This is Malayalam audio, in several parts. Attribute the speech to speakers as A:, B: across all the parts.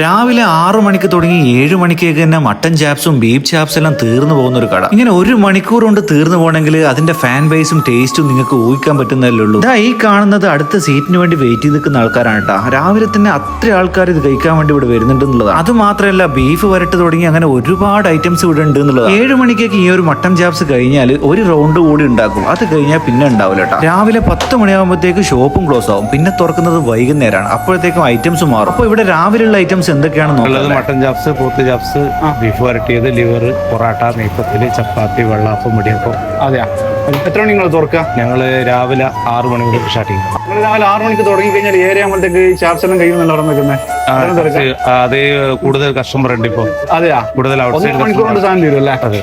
A: രാവിലെ ആറു മണിക്ക് തുടങ്ങി ഏഴ് മണിക്കേക്ക് തന്നെ മട്ടൻ ചാപ്സും ബീഫ് ചാപ്സും എല്ലാം തീർന്നു പോകുന്ന ഒരു കട. ഇങ്ങനെ ഒരു മണിക്കൂർ കൊണ്ട് തീർന്നു പോകണമെങ്കിൽ അതിന്റെ ഫാൻ ബേസും ടേസ്റ്റും നിങ്ങൾക്ക് ഊഹിക്കാൻ പറ്റുന്നതല്ലേ ഉള്ളൂ. ഇതാ ഈ കാണുന്നത് അടുത്ത സീറ്റിന് വേണ്ടി വെയിറ്റ് ചെയ്ത് നിൽക്കുന്ന ആൾക്കാരാണ് കേട്ടോ രാവിലെ തന്നെ അത്ര ആൾക്കാർ ഇത് കഴിക്കാൻ വേണ്ടി ഇവിടെ വരുന്നുണ്ട് എന്നുള്ളതാണ്. അത് മാത്രമല്ല ബീഫ് വരട്ട് തുടങ്ങി അങ്ങനെ ഒരുപാട് ഐറ്റംസ് ഇവിടെ ഉണ്ട് എന്നുള്ളത് ഏഴ് മണിക്കേക്ക് ഈ ഒരു മട്ടൻ ചാപ്സ് കഴിഞ്ഞാൽ ഒരു റൗണ്ട് കൂടി ഉണ്ടാക്കും. അത് കഴിഞ്ഞാൽ പിന്നെ ഉണ്ടാവില്ല കേട്ടോ രാവിലെ പത്ത് മണിയാകുമ്പോഴത്തേക്ക് ഷോപ്പും ക്ലോസ് ആവും. പിന്നെ തുറക്കുന്നത് വൈകുന്നേരമാണ് അപ്പോഴത്തേക്കും ഐറ്റംസ് മാറും. അപ്പോൾ ഇവിടെ രാവിലെയുള്ള ഐറ്റംസ് എന്തൊക്കെയാണെന്ന്
B: ഉള്ളത് മട്ടൻ ചാപ്സ് പോത്ത് ചാപ്സ് ബീഫ് വരട്ടിയത് ലിവർ പൊറാട്ട നെയ്പ്പത്തിൽ ചപ്പാത്തി വെള്ളാപ്പം മുടിയപ്പം
C: അതെയാ. എത്ര മണി നിങ്ങൾ തുറക്കുക?
B: ഞങ്ങൾ രാവിലെ ആറ് മണി മുതൽ സ്റ്റാർട്ട് ചെയ്യും.
C: നിങ്ങൾ രാവിലെ ആറ് മണിക്ക് തുടങ്ങി കഴിഞ്ഞാൽ ഏരിയ ആകുമ്പോഴത്തേക്ക് ചാപ്സ് എല്ലാം കഴിയും
B: ആ,
C: വെക്കുന്നത്
B: അത് കൂടുതൽ കസ്റ്റമർ ഉണ്ട് ഇപ്പൊ.
C: അതെയാ.
B: കൂടുതൽ
C: മണിക്കൂർ കൊണ്ട് സാധനം തീരും അല്ലേ
B: അതെ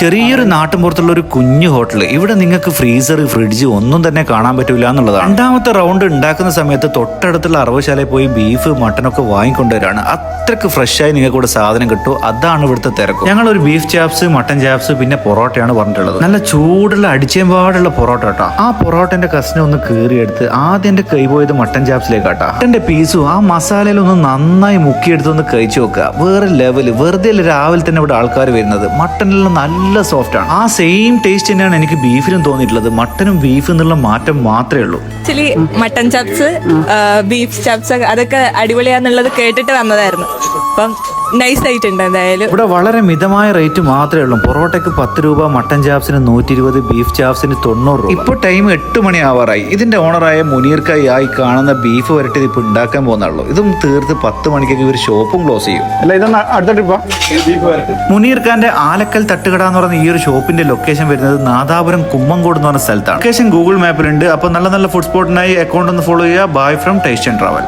A: ചെറിയൊരു നാട്ടിൻപുറത്തുള്ള ഒരു കുഞ്ഞു ഹോട്ടൽ ഇവിടെ നിങ്ങൾക്ക് ഫ്രീസർ ഫ്രിഡ്ജ് ഒന്നും തന്നെ കാണാൻ പറ്റൂല എന്നുള്ളതാണ്. രണ്ടാമത്തെ റൗണ്ട് ഉണ്ടാക്കുന്ന സമയത്ത് തൊട്ടടുത്തുള്ള അറവശാലയിൽ പോയി ബീഫ് മട്ടനൊക്കെ വാങ്ങിക്കൊണ്ടുവരാണ്. അത്രയ്ക്ക് ഫ്രഷായി നിങ്ങൾക്ക് ഇവിടെ സാധനം കിട്ടും. അതാണ് ഇവിടുത്തെ തിരക്ക്. ഞങ്ങൾ ഒരു ബീഫ് ചാപ്സ് മട്ടൻ ചാപ്സ് പിന്നെ പൊറോട്ടയാണ് പറഞ്ഞിട്ടുള്ളത്. നല്ല ചൂടുള്ള അടിച്ചേമ്പാടുള്ള പൊറോട്ട കേട്ടോ. ആ പൊറോട്ടന്റെ കസിനെ ഒന്ന് കീറിയെടുത്ത് ആദ്യം എന്റെ കൈ പോയത് മട്ടൻ ചാപ്സിലേക്കാട്ടാ മട്ടന്റെ പീസും ആ മസാലയിലൊന്ന് നന്നായി മുക്കിയെടുത്ത് ഒന്ന് കഴിച്ചു നോക്കുക. വേറെ ലെവൽ വെറുതെ രാവിലെ തന്നെ ഇവിടെ ആൾക്കാർ വരുന്നത്. മട്ടനെല്ലാം നല്ല സോഫ്റ്റ് ആണ്. ആ സെയിം ടേസ്റ്റ് തന്നെയാണ് എനിക്ക് ബീഫിനും തോന്നിയിട്ടുള്ളത്. മട്ടനും ബീഫും എന്നുള്ള മാറ്റം മാത്രമേ ഉള്ളൂ.
D: Actually mutton chops beef chops അതൊക്കെ അടിപൊളിയാന്നുള്ളത് കേട്ടിട്ട് വന്നതായിരുന്നു. അപ്പം നൈസ് ആയിട്ടുണ്ട് എന്തായാലും.
A: ഇവിടെ വളരെ മിതമായ റേറ്റ് മാത്രമേ ഉള്ളൂ. പൊറോട്ടയ്ക്ക് പത്ത് രൂപ മട്ടൻ ചാപ്സിന് നൂറ്റി ഇരുപത് ബീഫ് ചാപ്സിന് തൊണ്ണൂറ് രൂപ. ഇപ്പോൾ ടൈം എട്ട് മണി ആവാറായി. ഇതിന്റെ ഓണറായ മുനീർക്കായി ആയി കാണുന്ന ബീഫ് വരട്ടി ഇപ്പൊ ഉണ്ടാക്കാൻ പോകുന്നുള്ളൂ. ഇതും തീർത്ത് പത്ത് മണിക്കൊക്കെ ഇവർ ഷോപ്പും ക്ലോസ് ചെയ്യും.
C: അല്ല ഇതൊന്ന് അടുത്ത ട്രിപ്പാ
A: മുനീർ ഖാന്റെ ആലക്കൽ തട്ടുകട എന്ന് പറയുന്ന ഈ ഒരു ഷോപ്പിന്റെ ലൊക്കേഷൻ വരുന്നത് നാദാപുരം കുമ്മങ്കോട് എന്ന് പറഞ്ഞ സ്ഥലത്താണ്. ലൊക്കേഷൻ ഗൂഗിൾ മാപ്പിലുണ്ട് അപ്പൊ നല്ല നല്ല ഫുഡ് സ്പോട്ടിനായി അക്കൗണ്ട് ഒന്ന് ഫോളോ ചെയ്യുക. Bye from taste and travel